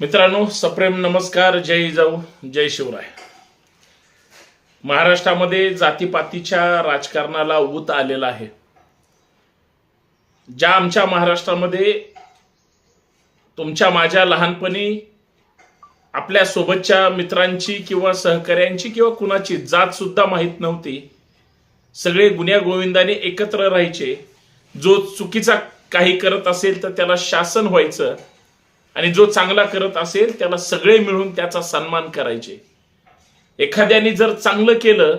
मित्रांनो सप्रेम नमस्कार जय जाऊ जय शिवराय. महाराष्ट्रामध्ये जातीपातीच्या राजकारणाला ऊत आलेला आहे. ज्या आमच्या महाराष्ट्रामध्ये तुमच्या माझ्या लहानपणी आपल्या सोबतच्या मित्रांची किंवा सहकाऱ्यांची किंवा कुणाची जात सुद्धा माहीत नव्हती. सगळे गुन्ह्या गोविंदाने एकत्र राहायचे. जो चुकीचा काही करत असेल तर त्याला शासन व्हायचं. आणि जो चांगला करत असेल त्याला सगळे मिळून त्याचा सन्मान करायचे. एखाद्याने जर चांगलं केलं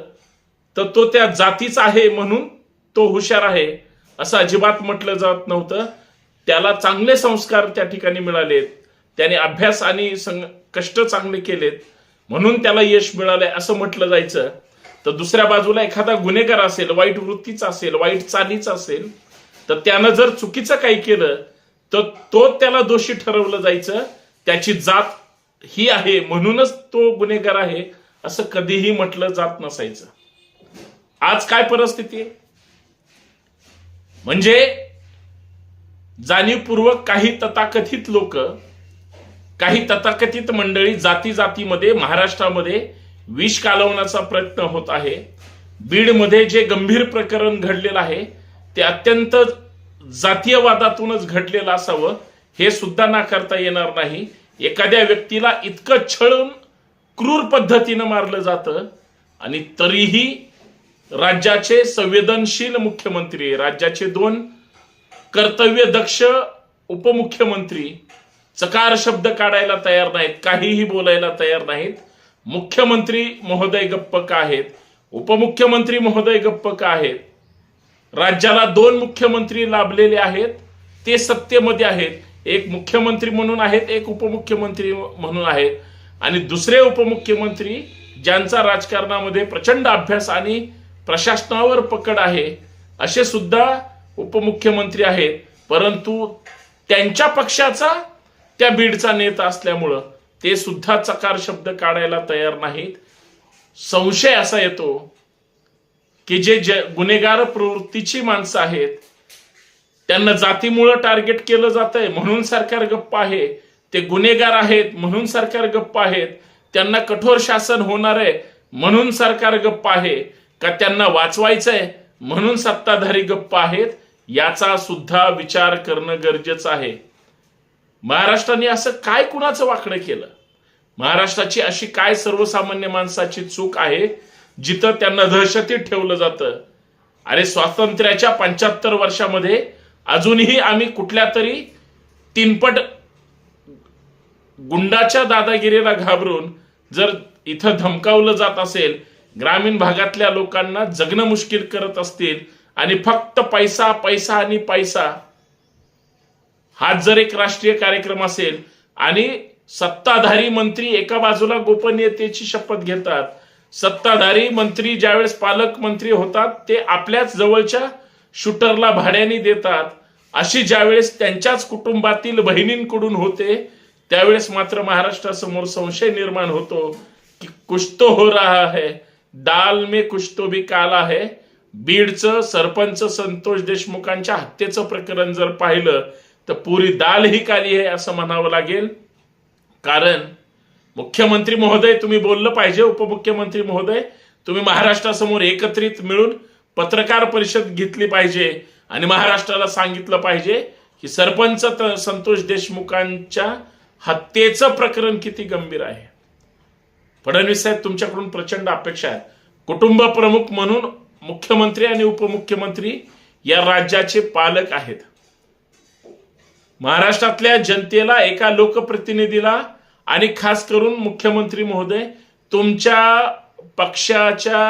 तर तो त्या जातीचा आहे म्हणून तो हुशार आहे असं अजिबात म्हटलं जात नव्हतं. त्याला चांगले संस्कार त्या ठिकाणी मिळालेत. त्याने अभ्यास आणि कष्ट चांगले केलेत. म्हणून त्याला यश मिळालंय असं म्हटलं जायचं. तर दुसऱ्या बाजूला एखादा गुन्हेगार असेल वाईट वृत्तीचा असेल वाईट चालीचा असेल तर त्यानं जर चुकीचं काही केलं तर तो त्याला दोषी ठरवलं जायचं. त्याची जात ही आहे म्हणूनच तो गुन्हेगार आहे असं कधीही म्हटलं जात नसायचं. आज काय परिस्थिती म्हणजे जाणीवपूर्वक काही तथाकथित लोक काही तथाकथित मंडळी जाती जातीमध्ये महाराष्ट्रामध्ये विष कालवण्याचा प्रयत्न होत आहे. बीडमध्ये जे गंभीर प्रकरण घडलेलं आहे ते अत्यंत जातीयवादातूनच घडलेलं असावं हे सुद्धा नाकारता येणार नाही. एखाद्या व्यक्तीला इतकं छळून क्रूर पद्धतीनं मारलं जातं आणि तरीही राज्याचे संवेदनशील मुख्यमंत्री राज्याचे दोन कर्तव्य दक्ष उपमुख्यमंत्री चकार शब्द काढायला तयार नाहीत काहीही बोलायला तयार नाहीत. मुख्यमंत्री महोदय गप्प का आहेत? उपमुख्यमंत्री महोदय गप्प का आहेत? राज्याला दोन मुख्यमंत्री लाभलेले आहेत ते सत्तेमध्ये आहेत. एक मुख्यमंत्री म्हणून आहेत एक उपमुख्यमंत्री म्हणून आहेत. आणि दुसरे उपमुख्यमंत्री ज्यांचा राजकारणामध्ये प्रचंड अभ्यास आणि प्रशासनावर पकड आहे असे सुद्धा उपमुख्यमंत्री आहेत. परंतु त्यांच्या पक्षाचा त्या बीडचा नेता असल्यामुळं ते सुद्धा चकार शब्द काढायला तयार नाहीत. संशय असा येतो की जे ज- गुन्हेगार प्रवृत्तीची माणसं आहेत त्यांना जातीमुळं टार्गेट केलं जात आहे म्हणून सरकार गप्प आहे. ते गुन्हेगार आहेत म्हणून सरकार गप्प आहेत. त्यांना कठोर शासन होणार आहे म्हणून सरकार गप्प आहे. का त्यांना वाचवायचंय म्हणून सत्ताधारी गप्प आहेत याचा सुद्धा विचार करणं गरजेचं आहे. महाराष्ट्राने असं काय कुणाचं वाकडं केलं? महाराष्ट्राची अशी काय सर्वसामान्य माणसाची चूक आहे जिथं त्यांना दहशतीत ठेवलं जातं. अरे स्वातंत्र्याच्या पंच्याहत्तर वर्षामध्ये अजूनही आम्ही कुठल्या तरी तीनपट गुंडाच्या दादागिरीला घाबरून जर इथं धमकावलं जात असेल ग्रामीण भागातल्या लोकांना जगणं मुश्किल करत असतील आणि फक्त पैसा पैसा आणि पैसा हाच जर एक राष्ट्रीय कार्यक्रम असेल आणि सत्ताधारी मंत्री एका बाजूला गोपनीयतेची शपथ घेतात सत्ताधारी मंत्री ज्यावेळेस पालकमंत्री होतात ते आपल्याच जवळच्या शूटरला भाड्याने देतात. अशी ज्यावेळेस त्यांच्याच कुटुंबातील बहिणींकडून होते त्यावेळेस मात्र महाराष्ट्रासमोर संशय निर्माण होतो की कुछ तो हो रहा है दाल में कुछ तो भी काला है. बीडचं सरपंच संतोष देशमुखांच्या हत्येचं प्रकरण जर पाहिलं तर पुरी दाल ही काली आहे असं म्हणावं लागेल. कारण मुख्यमंत्री महोदय तुम्ही बोललं पाहिजे उपमुख्यमंत्री महोदय. तुम्ही महाराष्ट्रासमोर एकत्रित मिळून पत्रकार परिषद घेतली पाहिजे आणि महाराष्ट्राला सांगितलं पाहिजे की सरपंच संतोष देशमुखांच्या हत्येचं प्रकरण किती गंभीर आहे. फडणवीस साहेब तुमच्याकडून प्रचंड अपेक्षा आहेत. कुटुंब प्रमुख म्हणून मुख्यमंत्री आणि उपमुख्यमंत्री या राज्याचे पालक आहेत. महाराष्ट्रातल्या जनतेला एका लोकप्रतिनिधीला आणि खास करून मुख्यमंत्री महोदय तुमच्या पक्षाच्या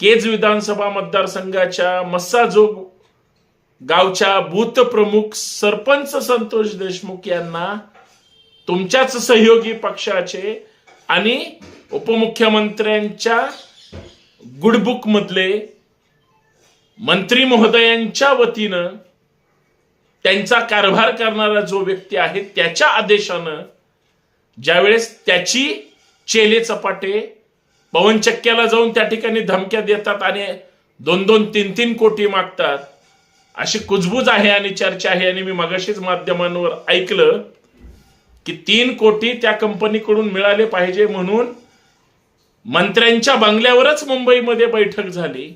केज विधानसभा मतदारसंघाच्या मस्साजोग गावच्या बूथ प्रमुख सरपंच संतोष देशमुख यांना तुमच्याच सहयोगी पक्षाचे आणि उपमुख्यमंत्र्यांच्या गुडबुक मधले मंत्री महोदयांच्या वतीनं त्यांचा कारभार करणारा जो व्यक्ती आहे त्याच्या आदेशानं ज्यावेळेस त्याची चेले चपाटे पवनचक्क्याला जाऊन त्या ठिकाणी धमक्या देतात आणि दोन दोन तीन तीन कोटी मागतात अशी कुजबूज आहे आणि चर्चा आहे. आणि मी मगाशीच माध्यमांवर ऐकलं की तीन कोटी त्या कंपनीकडून मिळाले पाहिजे म्हणून मंत्र्यांच्या बंगल्यावरच मुंबईमध्ये बैठक झाली.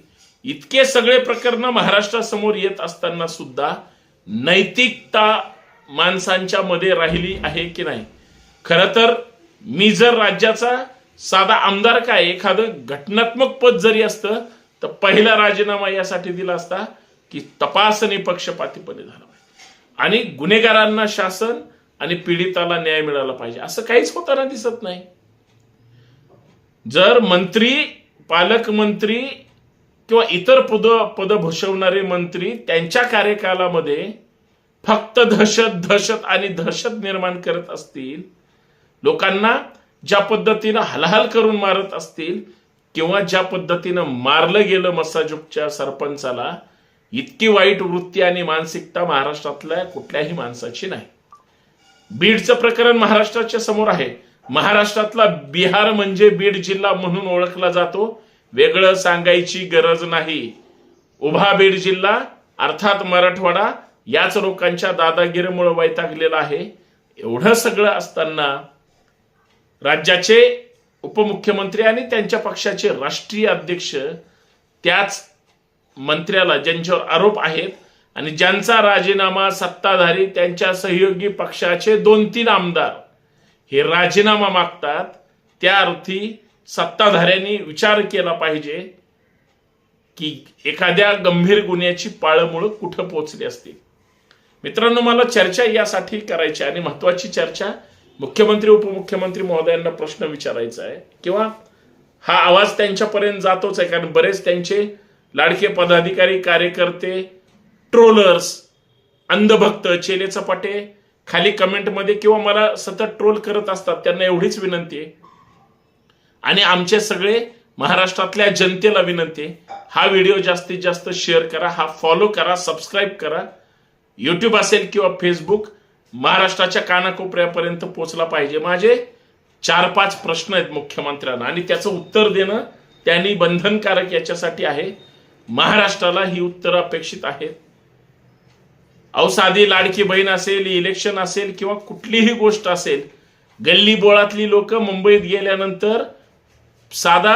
इतके सगळे प्रकरण महाराष्ट्रासमोर येत असताना सुद्धा नैतिकता माणसांच्या मध्ये राहिली आहे की नाही? खर तर मी जर राज्याचा साधा आमदार काय एखादं घटनात्मक पद जरी असतं तर पहिला राजीनामा यासाठी दिला असता की तपासणी पक्षपातीपणे झाला पाहिजे. आणि गुन्हेगारांना शासन आणि पीडिताला न्याय मिळाला पाहिजे. असं काहीच होताना दिसत नाही. जर मंत्री पालकमंत्री किंवा इतर पद पद भूषवणारे मंत्री त्यांच्या कार्यकालामध्ये फक्त दहशत दहशत आणि दहशत निर्माण करत असतील लोकांना ज्या पद्धतीनं हलहाल करून मारत असतील किंवा ज्या पद्धतीनं मारलं गेलं मसाजुकच्या सरपंचाला इतकी वाईट वृत्ती आणि मानसिकता महाराष्ट्रातल्या कुठल्याही माणसाची नाही. बीडचं प्रकरण महाराष्ट्राच्या समोर आहे. महाराष्ट्रातला बिहार म्हणजे बीड जिल्हा म्हणून ओळखला जातो. वेगळं सांगायची गरज नाही. उभा बीड जिल्हा अर्थात मराठवाडा याच लोकांच्या दादागिरीमुळे वैतागलेला आहे. एवढं सगळं असताना राज्याचे उपमुख्यमंत्री आणि त्यांच्या पक्षाचे राष्ट्रीय अध्यक्ष त्याच मंत्र्याला ज्यांच्यावर आरोप आहेत आणि ज्यांचा राजीनामा सत्ताधारी त्यांच्या सहयोगी पक्षाचे दोन तीन आमदार हे राजीनामा मागतात त्या अर्थी सत्ताधाऱ्यांनी विचार केला पाहिजे की एखाद्या गंभीर गुन्ह्याची पाळमुळं कुठं पोहोचली असतील. मित्रांनो मला चर्चा यासाठी करायची आणि महत्वाची चर्चा मुख्यमंत्री उपमुख्यमंत्री महोदयांना प्रश्न विचारायचा आहे. किंवा हा आवाज त्यांच्यापर्यंत जातोच आहे कारण बरेच त्यांचे लाडके पदाधिकारी कार्यकर्ते ट्रोलर्स अंधभक्त चेले चपाटे खाली कमेंटमध्ये किंवा मला सतत ट्रोल करत असतात त्यांना एवढीच विनंती आहे. आणि आमचे सगळे महाराष्ट्रातल्या जनतेला विनंती आहे हा व्हिडिओ जास्तीत जास्त शेअर करा हा फॉलो करा सबस्क्राईब करा. युट्यूब असेल किंवा फेसबुक महाराष्ट्राच्या कानाकोपऱ्यापर्यंत पोहोचला पाहिजे. माझे चार पाच प्रश्न आहेत मुख्यमंत्र्यांना. आणि त्याचं उत्तर देणं त्यांनी बंधनकारक याच्यासाठी आहे. महाराष्ट्राला ही उत्तरं अपेक्षित आहेत अहो साधी लाडकी बहीण असेल इलेक्शन असेल किंवा कुठलीही गोष्ट असेल गल्ली बोळातली लोक मुंबईत गेल्यानंतर साधा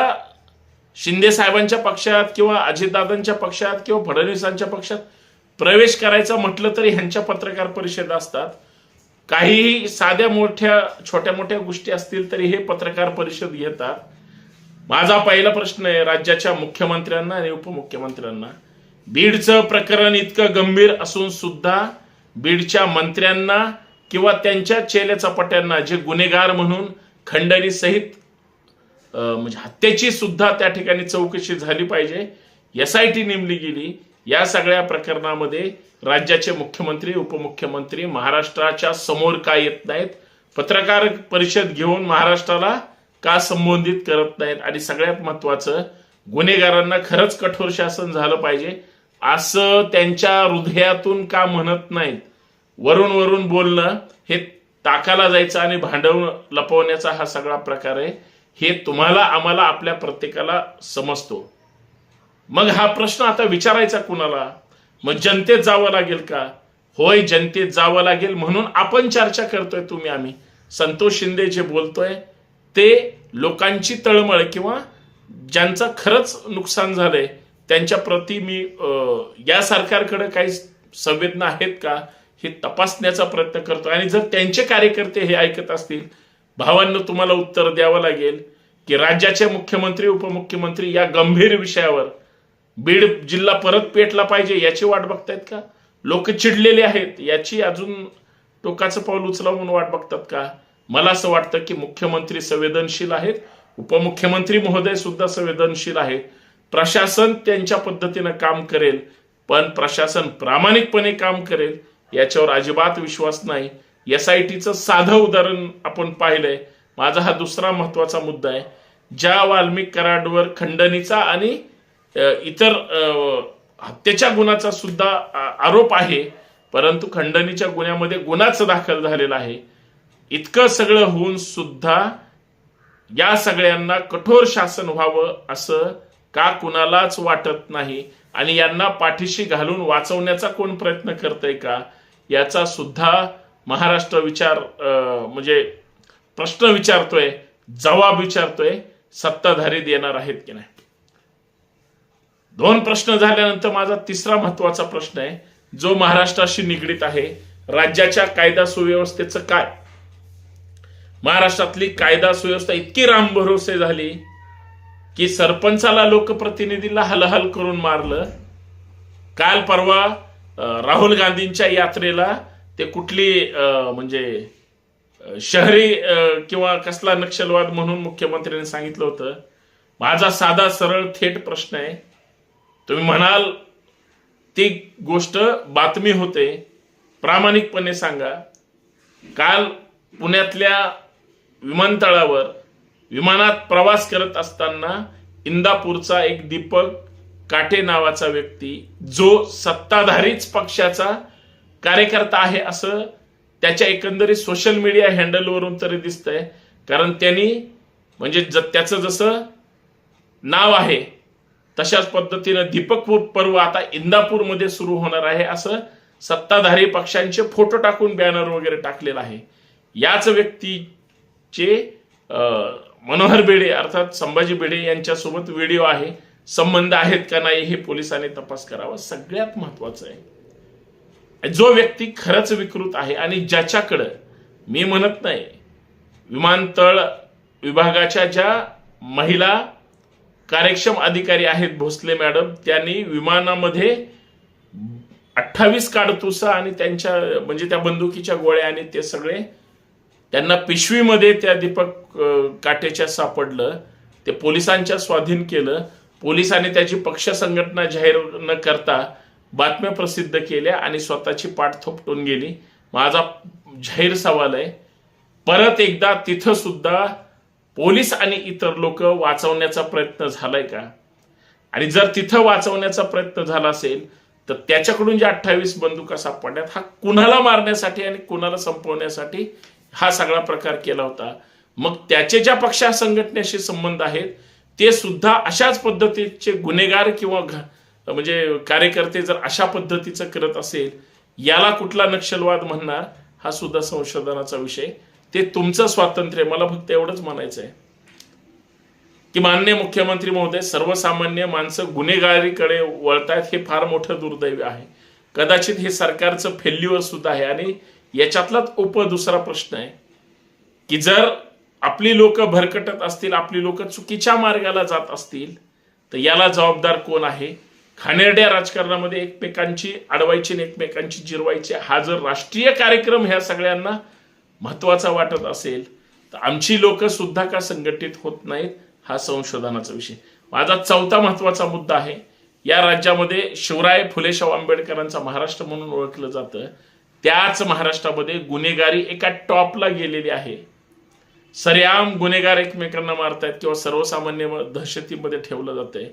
शिंदे साहेबांच्या पक्षात किंवा अजितदादांच्या पक्षात किंवा फडणवीसांच्या पक्षात प्रवेश करायचा म्हटलं तरी ह्यांच्या पत्रकार परिषद असतात. काहीही साध्या मोठ्या छोट्या मोठ्या गोष्टी असतील तरी हे पत्रकार परिषद घेतात माझा पहिला प्रश्न आहे राज्याच्या मुख्यमंत्र्यांना आणि उपमुख्यमंत्र्यांना. बीडचं प्रकरण इतकं गंभीर असून सुद्धा बीडच्या मंत्र्यांना किंवा त्यांच्या चेले चपाट्यांना जे गुन्हेगार म्हणून खंडणी सहित म्हणजे हत्येची सुद्धा त्या ठिकाणी चौकशी झाली पाहिजे. एस आय टी नेमली गेली. या सगळ्या प्रकरणामध्ये राज्याचे मुख्यमंत्री उपमुख्यमंत्री महाराष्ट्राच्या समोर का येत नाहीत? पत्रकार परिषद घेऊन महाराष्ट्राला का संबोधित करत नाहीत? आणि सगळ्यात महत्वाचं गुन्हेगारांना खरंच कठोर शासन झालं पाहिजे. असं त्यांच्या हृदयातून का म्हणत नाहीत? वरून वरून बोलणं हे ताकाला जायचं आणि भांडवून लपवण्याचा हा सगळा प्रकार आहे. हे तुम्हाला आम्हाला आपल्या प्रत्येकाला समजतो. मग हा प्रश्न आता विचारायचा कुणाला? मग जनतेत जावं लागेल का? होय जनतेत जावं लागेल म्हणून आपण चर्चा करतोय तुम्ही आम्ही. संतोष शिंदे जे बोलतोय ते लोकांची तळमळ किंवा ज्यांचं खरंच नुकसान झालंय त्यांच्या प्रती मी या सरकारकडे काही संवेदना आहेत का? हे तपासण्याचा प्रयत्न करतो आणि जर त्यांचे कार्यकर्ते हे ऐकत असतील भावांना तुम्हाला उत्तर द्यावं लागेल की राज्याचे मुख्यमंत्री उपमुख्यमंत्री या गंभीर विषयावर बीड जिल्हा परत पेटला पाहिजे याची वाट बघतायत का? लोक चिडलेले आहेत याची अजून टोकाचं पाऊल उचलावून वाट बघतात का? मला असं वाटतं की मुख्यमंत्री संवेदनशील आहेत उपमुख्यमंत्री महोदय सुद्धा संवेदनशील आहेत. प्रशासन त्यांच्या पद्धतीनं काम करेल पण प्रशासन प्रामाणिकपणे काम करेल याच्यावर अजिबात विश्वास नाही. एस आय टीचं साधं उदाहरण आपण पाहिलंय. माझा हा दुसरा महत्त्वाचा मुद्दा आहे. ज्या वाल्मिक कराडवर खंडणीचा आणि इतर हत्येच्या गुन्ह्याचा सुद्धा आरोप आहे. परंतु खंडणीच्या गुन्ह्यामध्ये गुन्हाच दाखल झालेला आहे. इतकं सगळं होऊन सुद्धा या सगळ्यांना कठोर शासन व्हावं असं का कुणालाच वाटत नाही? आणि यांना पाठीशी घालून वाचवण्याचा कोण प्रयत्न करतय का? याचा सुद्धा महाराष्ट्र विचार म्हणजे प्रश्न विचारतोय जवाब विचारतोय सत्ताधारी देणार आहेत की नाही? दोन प्रश्न झाल्यानंतर माझा तिसरा महत्त्वाचा प्रश्न आहे जो महाराष्ट्राशी निगडीत आहे राज्याच्या कायदा सुव्यवस्थेचं काय? महाराष्ट्रातली कायदा सुव्यवस्था इतकी रामभरोसे झाली की सरपंचाला लोकप्रतिनिधीला हलहल करून मारलं. काल परवा राहुल गांधींच्या यात्रेला ते कुठली अं, म्हणजे शहरी किंवा कसला नक्षलवाद म्हणून मुख्यमंत्र्यांनी सांगितलं होतं. माझा साधा सरळ थेट प्रश्न आहे तुम्ही म्हणाल ती गोष्ट बातमी होते. प्रामाणिकपणे सांगा. काल पुण्यातल्या विमानतळावर विमानात प्रवास करत असताना इंदापूरचा एक दीपक काटे नावाचा व्यक्ती जो सत्ताधारीच पक्षाचा कार्यकर्ता आहे असं त्याच्या एकंदरीत सोशल मीडिया हँडलवरून तरी दिसतंय. कारण त्यांनी म्हणजे ज त्याचं जसं नाव आहे तशाच पद्धतीनं दीपक पर्व आता इंदापूरमध्ये सुरू होणार आहे. असं सत्ताधारी पक्षांचे फोटो टाकून बॅनर वगैरे टाकलेला आहे. याच व्यक्तीचे मनोहर बेडे अर्थात संभाजी बेडे यांच्यासोबत व्हिडिओ आहे. संबंध आहेत का नाही हे पोलिसांनी तपास करावा. सगळ्यात महत्वाचं आहे. जो व्यक्ती खरंच विकृत आहे आणि ज्याच्याकडं मी म्हणत नाही विमानतळ विभागाच्या ज्या महिला कार्यक्षम अधिकारी आहेत भोसले मॅडम. त्यांनी विमानामध्ये अठ्ठावीस काडतुसा आणि त्यांच्या म्हणजे त्या बंदुकीच्या गोळ्या आणि ते सगळे त्यांना पिशवीमध्ये त्या दीपक काटेच्या सापडलं. ते पोलिसांच्या स्वाधीन केलं. पोलिसांनी त्याची पक्ष संघटना जाहीर न करता बातम्या प्रसिद्ध केल्या आणि स्वतःची पाठ थोपटून गेली. माझा जाहीर सवाल आहे परत एकदा तिथं सुद्धा पोलीस आणि इतर लोक वाचवण्याचा प्रयत्न झालाय का? आणि जर तिथं वाचवण्याचा प्रयत्न झाला असेल तर त्याच्याकडून ज्या अठ्ठावीस बंदुका सापडण्यात हा कुणाला मारण्यासाठी आणि कुणाला संपवण्यासाठी हा सगळा प्रकार केला होता. मग त्याचे ज्या पक्षा संघटनेशी संबंध आहेत ते सुद्धा अशाच पद्धतीचे गुन्हेगार किंवा म्हणजे कार्यकर्ते जर अशा पद्धतीचं करत असेल याला कुठला नक्षलवाद म्हणणार हा सुद्धा संशोधनाचा विषय. ते तुमचं स्वातंत्र्य मला फक्त एवढंच म्हणायचं आहे. की मान्य मुख्यमंत्री महोदय सर्वसामान्य माणसं गुन्हेगारीकडे वळतायत हे फार मोठं दुर्दैव आहे. कदाचित हे सरकारचं फेल्युअर सुद्धा आहे. आणि याच्यातलाच उप दुसरा प्रश्न आहे की जर आपली लोक भरकटत असतील आपली लोक चुकीच्या मार्गाला जात असतील तर याला जबाबदार कोण आहे? खानेरड्या राजकारणामध्ये एकमेकांची अडवायची आणि एकमेकांची जिरवायची हा जर राष्ट्रीय कार्यक्रम ह्या सगळ्यांना महत्त्वाचा वाटत असेल तर आमची लोक सुद्धा का संघटित होत नाहीत हा संशोधनाचा विषय. माझा चौथा महत्त्वाचा मुद्दा आहे या राज्यामध्ये शिवराय फुलेशाव आंबेडकरांचा महाराष्ट्र म्हणून ओळखलं जातं. त्याच महाराष्ट्रामध्ये गुन्हेगारी एका टॉपला गेलेली आहे. सरेआम गुन्हेगार एकमेकांना मारतायत किंवा सर्वसामान्य दहशतीमध्ये ठेवलं जातंय.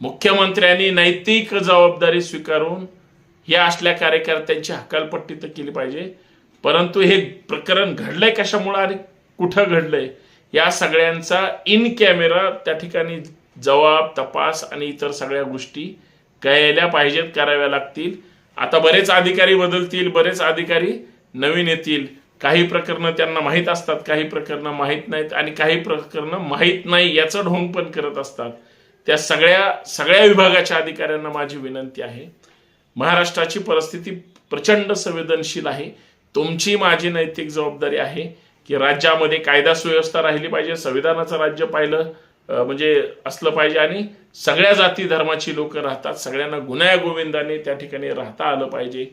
मुख्यमंत्र्यांनी नैतिक जबाबदारी स्वीकारून या असल्या कार्यकर्त्यांची हकालपट्टी तर केली पाहिजे. परंतु हे प्रकरण घडलंय कशामुळं आणि कुठं घडलंय? या सगळ्यांचा इन कॅमेरा त्या ठिकाणी जबाब तपास आणि इतर सगळ्या गोष्टी कळल्या पाहिजेत कराव्या लागतील. आता बरेच अधिकारी बदलतील बरेच अधिकारी नवीन येतील. काही प्रकरणं त्यांना माहीत असतात काही प्रकरणं माहीत नाहीत आणि काही प्रकरणं माहीत नाही याचं ढोंग पण करत असतात. त्या सगळ्या सगळ्या विभागाच्या अधिकाऱ्यांना माझी विनंती आहे. महाराष्ट्राची परिस्थिती प्रचंड संवेदनशील आहे. तुमची माझी नैतिक जबाबदारी आहे की राज्यामध्ये कायदा सुव्यवस्था राहिली पाहिजे संविधानाचं राज्य पाहिलं म्हणजे असलं पाहिजे आणि सगळ्या जाती धर्माची लोक राहतात सगळ्यांना गुन्ह्या गोविंदाने त्या ठिकाणी राहता आलं पाहिजे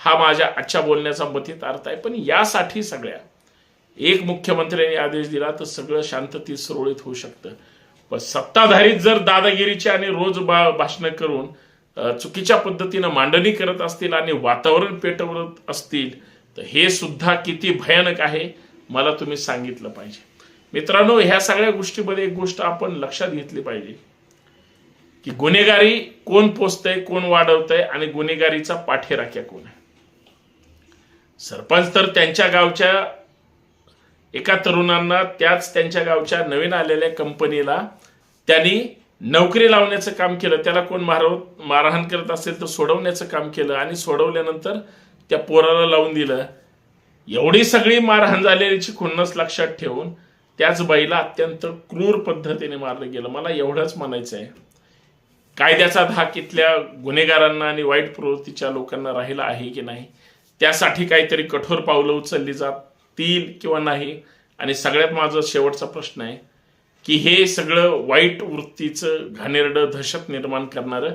हा माझ्या आजच्या बोलण्याचा मथित अर्थ आहे. पण यासाठी सगळ्या एक मुख्यमंत्र्यांनी आदेश दिला तर सगळं शांततेत सुरळीत होऊ शकतं. पण सत्ताधारीत जर दादागिरीची आणि रोज बा भाषणं करून चुकीच्या पद्धतीनं मांडणी करत असतील आणि वातावरण पेटवत असतील तर हे सुद्धा किती भयानक आहे मला तुम्ही सांगितलं पाहिजे. मित्रांनो ह्या सगळ्या गोष्टीमध्ये एक गोष्ट आपण लक्षात घेतली पाहिजे की गुन्हेगारी कोण पोचतंय कोण वाढवतंय आणि गुन्हेगारीचा पाठीराख्या कोण आहे? सरपंच तर त्यांच्या गावच्या एका तरुणांना त्याच त्यांच्या गावच्या नवीन आलेल्या कंपनीला त्यांनी नोकरी लावण्याचं काम केलं. त्याला कोण मारव मारहाण करत असेल तर सोडवण्याचं काम केलं आणि सोडवल्यानंतर त्या पोराला लावून दिलं. एवढी सगळी मारहाण झालेलीची खुन्नस लक्षात ठेवून त्याच बाईला अत्यंत क्रूर पद्धतीने मारलं गेलं. मला एवढंच म्हणायचं आहे. कायद्याचा धाक इथल्या गुन्हेगारांना आणि वाईट प्रवृत्तीच्या लोकांना राहिला आहे की नाही त्यासाठी काहीतरी कठोर पावलं उचलली जातील किंवा नाही. आणि सगळ्यात माझा शेवटचा प्रश्न आहे की हे सगळं वाईट वृत्तीचं घाणेरडं दहशत निर्माण करणारं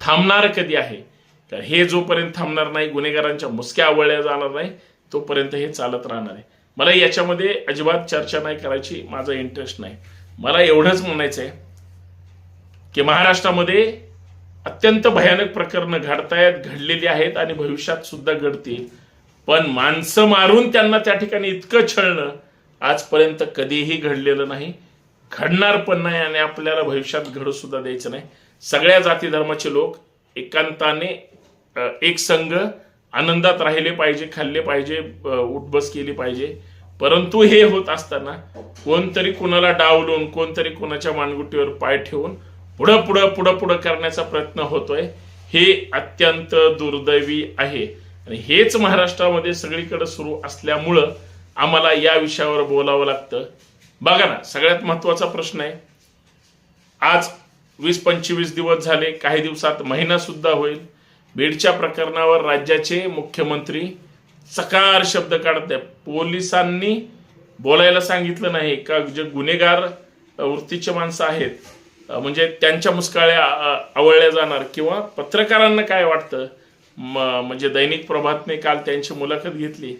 थांबणार कधी आहे? तर हे जोपर्यंत थांबणार नाही गुन्हेगारांच्या मुसक्या आवळल्या जाणार नाही तोपर्यंत हे चालत राहणार आहे. मला याच्यामध्ये अजिबात चर्चा नाही करायची माझा इंटरेस्ट नाही. मला एवढंच म्हणायचं आहे की महाराष्ट्रामध्ये अत्यंत भयानक प्रकरणं घडतायत घडलेली आहेत आणि भविष्यात सुद्धा घडतील. पण माणसं मारून त्यांना त्या ठिकाणी इतकं छळणं आजपर्यंत कधीही घडलेलं नाही. घडणार पण नाही आणि आपल्याला भविष्यात घडू सुद्धा द्यायचं नाही. सगळ्या जाती धर्माचे लोक एकांताने एक संघ आनंदात राहिले पाहिजे खाल्ले पाहिजे उठबस केली पाहिजे. परंतु हे होत असताना कोणतरी कुणाला डावलून कोणतरी कुणाच्या मानगुटीवर पाय ठेवून पुढं पुढं पुढं पुढं करण्याचा प्रयत्न होतोय हे अत्यंत दुर्दैवी आहे. आणि हेच महाराष्ट्रामध्ये सगळीकडे सुरू असल्यामुळं आम्हाला या विषयावर बोलावं लागतं. बघा ना सगळ्यात महत्त्वाचा प्रश्न आहे. आज वीस पंचवीस दिवस झाले काही दिवसात महिना सुद्धा होईल. बीडच्या प्रकरणावर राज्याचे मुख्यमंत्री चकार शब्द काढत आहे पोलिसांनी बोलायला सांगितलं नाही का जे गुन्हेगार वृत्तीचे माणसं आहेत म्हणजे त्यांच्या मुस्काळ्या आवळल्या जाणार किंवा पत्रकारांना काय वाटतं? म- म्हणजे दैनिक प्रभातने काल त्यांची मुलाखत घेतली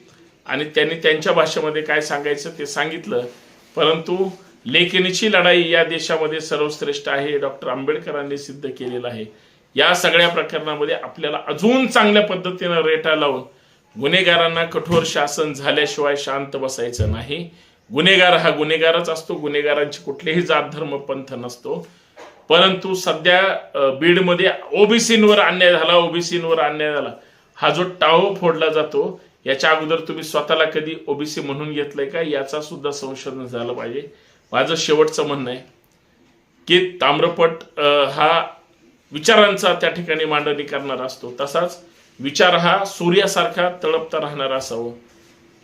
आणि त्यांनी त्यांच्या भाषेमध्ये काय सांगायचं ते सांगितलं. परंतु लेखनीची लढाई या देशामध्ये सर्वश्रेष्ठ आहे डॉक्टर आंबेडकरांनी सिद्ध केलेलं आहे. या सगळ्या प्रकरणामध्ये आपल्याला अजून चांगल्या पद्धतीनं रेटा लावून गुन्हेगारांना कठोर शासन झाल्याशिवाय शांत बसायचं नाही. गुन्हेगार हा गुन्हेगारच असतो गुन्हेगारांची कुठलेही जात धर्म पंथ नसतो. परंतु सध्या बीडमध्ये ओबीसींवर अन्याय झाला ओबीसींवर अन्याय झाला. हा जो टाहो फोडला जातो याच्या अगोदर तुम्ही स्वतःला कधी ओबीसी म्हणून घेतलंय का? याचा सुद्धा संशोधन झालं पाहिजे. माझं शेवटचं म्हणणं आहे की ताम्रपट हा विचारांचा त्या ठिकाणी मांडणी करणारा असतो. तसाच विचार हा सूर्यासारखा तळपता राहणारा असावं.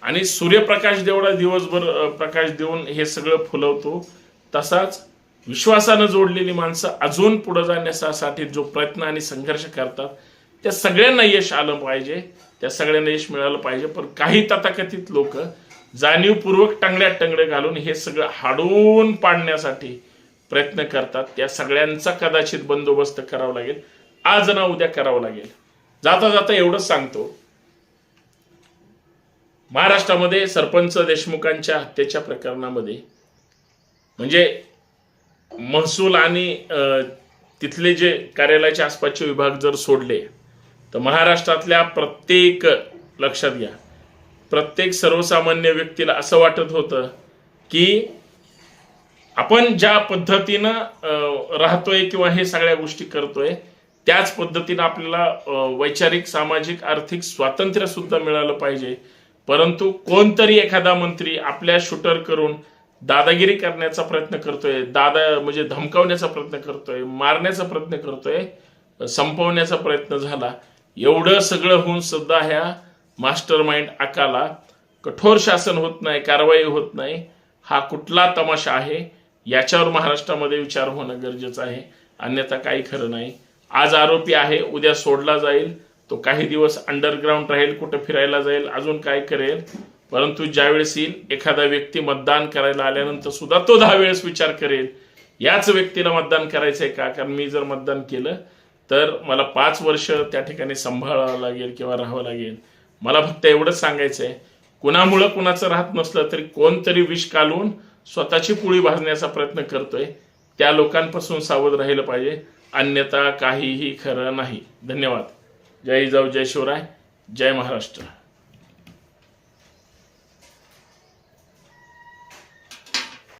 आणि सूर्यप्रकाश देवळा दिवसभर प्रकाश देऊन हे सगळं फुलवतो. तसाच विश्वासानं जोडलेली माणसं अजून पुढे जाण्यासाठी जो प्रयत्न आणि संघर्ष करतात त्या सगळ्यांना यश आलं पाहिजे. त्या सगळ्यांना यश मिळालं पाहिजे. पण काही तथाकथित लोक जाणीवपूर्वक टंगड्यात टंगडे घालून हे सगळं हाडून पाडण्यासाठी प्रयत्न करतात. त्या सगळ्यांचा कदाचित बंदोबस्त करावा लागेल. आज ना उद्या करावं लागेल. जाता जाता एवढंच सांगतो. महाराष्ट्रामध्ये सरपंच देशमुखांच्या हत्येच्या प्रकरणामध्ये म्हणजे महसूल आणि तिथले जे कार्यालयाच्या आसपासचे विभाग जर सोडले तर महाराष्ट्रातल्या प्रत्येक लक्षात घ्या. प्रत्येक सर्वसामान्य व्यक्तीला असं वाटत होतं की आपण ज्या पद्धतीनं राहतोय किंवा हे सगळ्या गोष्टी करतोय त्याच पद्धतीनं आपल्याला वैचारिक सामाजिक आर्थिक स्वातंत्र्य सुद्धा मिळालं पाहिजे. परंतु कोणतरी एखादा मंत्री आपल्या शूटर करून दादागिरी करण्याचा प्रयत्न करतोय दादा म्हणजे धमकावण्याचा प्रयत्न करतोय मारण्याचा प्रयत्न करतोय संपवण्याचा प्रयत्न झाला. एवढं सगळं होऊन सुद्धा ह्या मास्टर माइंड आकाला कठोर शासन होत नाही कारवाई होत नाही हा कुठला तमाशा आहे? याच्यावर महाराष्ट्रामध्ये विचार होणं गरजेचं आहे. अन्यथा काही खरं नाही. आज आरोपी आहे उद्या सोडला जाईल. तो काही दिवस अंडरग्राऊंड राहील कुठं फिरायला जाईल अजून काय करेल? परंतु ज्यावेळेस येईल एखादा व्यक्ती मतदान करायला आल्यानंतर सुद्धा तो दहा वेळेस विचार करेल. याच व्यक्तीला मतदान करायचंय का? कारण मी जर मतदान केलं तर मला पाच वर्ष त्या ठिकाणी सांभाळावं लागेल किंवा राहावं लागेल. मला फक्त एवढंच सांगायचं आहे कुणामुळं कुणाचं राहत नसलं तरी कोणतरी विष कालवून स्वतःची पुळी भाजण्याचा प्रयत्न करतोय. त्या लोकांपासून सावध राहिलं पाहिजे. अन्यथा काहीही खरं नाही. धन्यवाद. जय जाऊ जय शिवराय. जय महाराष्ट्र.